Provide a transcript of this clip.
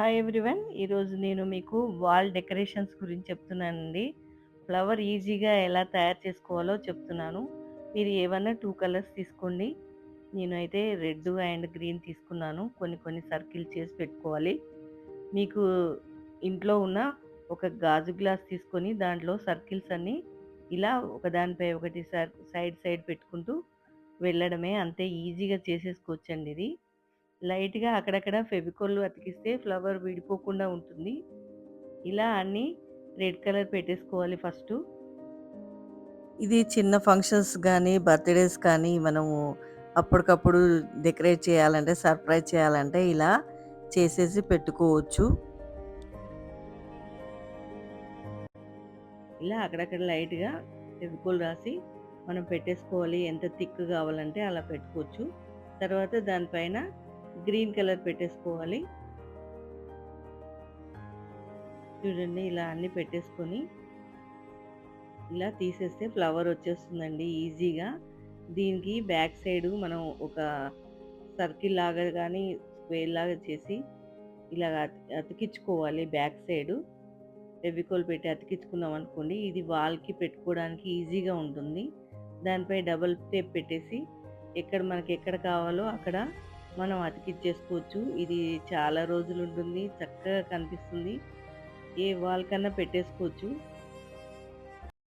Hi everyone ఈరోజు నేను మీకు వాల్ డెకరేషన్స్ గురించి చెప్తున్నానండి. ఫ్లవర్ ఈజీగా ఎలా తయారు చేసుకోవాలో చెప్తున్నాను. మీరు ఏమన్నా టూ కలర్స్ తీసుకోండి. నేనైతే రెడ్ అండ్ గ్రీన్ తీసుకున్నాను. కొన్ని కొన్ని సర్కిల్ చేసి పెట్టుకోవాలి. మీకు ఇంట్లో ఉన్న ఒక గాజు గ్లాస్ తీసుకొని దాంట్లో సర్కిల్స్ అన్నీ ఇలా ఒకదానిపై ఒకటి సైడ్ సైడ్ పెట్టుకుంటూ వెళ్ళడమే అంతే ఈజీగా చేసేసుకోవచ్చండి ఇది. లైట్‌గా అక్కడక్కడ ఫెవికోల్ అతికిస్తే ఫ్లవర్ విడిపోకుండా ఉంటుంది. ఇలా అన్నీ రెడ్ కలర్ పెట్టేసుకోవాలి ఫస్టు. ఇది చిన్న ఫంక్షన్స్ గానీ, బర్త్‌డేస్ కానీ మనము అప్పటికప్పుడు డెకరేట్ చేయాలంటే, సర్ప్రైజ్ చేయాలంటే ఇలా చేసేసి పెట్టుకోవచ్చు. ఇలా అక్కడక్కడ లైట్‌గా ఫెవికోల్ రాసి మనం పెట్టేసుకోవాలి. ఎంత థిక్ కావాలంటే అలా పెట్టుకోవచ్చు. తర్వాత దానిపైన గ్రీన్ కలర్ పెట్టేసుకోవాలి. చూడండి ఇలా అన్ని పెట్టేసుకొని ఇలా తీసేస్తే ఫ్లవర్ వచ్చేస్తుందండి ఈజీగా. దీనికి బ్యాక్ సైడ్ మనం ఒక సర్కిల్ లాగా కానీ స్క్వేర్ లాగా చేసి ఇలా అతికించుకోవాలి బ్యాక్ సైడు. ఫెవికోల్ పెట్టి అతికించుకున్నాం అనుకోండి ఇది వాల్కి పెట్టుకోవడానికి ఈజీగా ఉంటుంది. దానిపై డబల్ టేప్ పెట్టేసి ఎక్కడ మనకి ఎక్కడ కావాలో అక్కడ మనం అతికిచ్చేసుకోవచ్చు. ఇది చాలా రోజులు ఉంటుంది చక్కగా కనిపిస్తుంది. ఏ వాల్ కన్నా పెట్టేసుకోవచ్చు.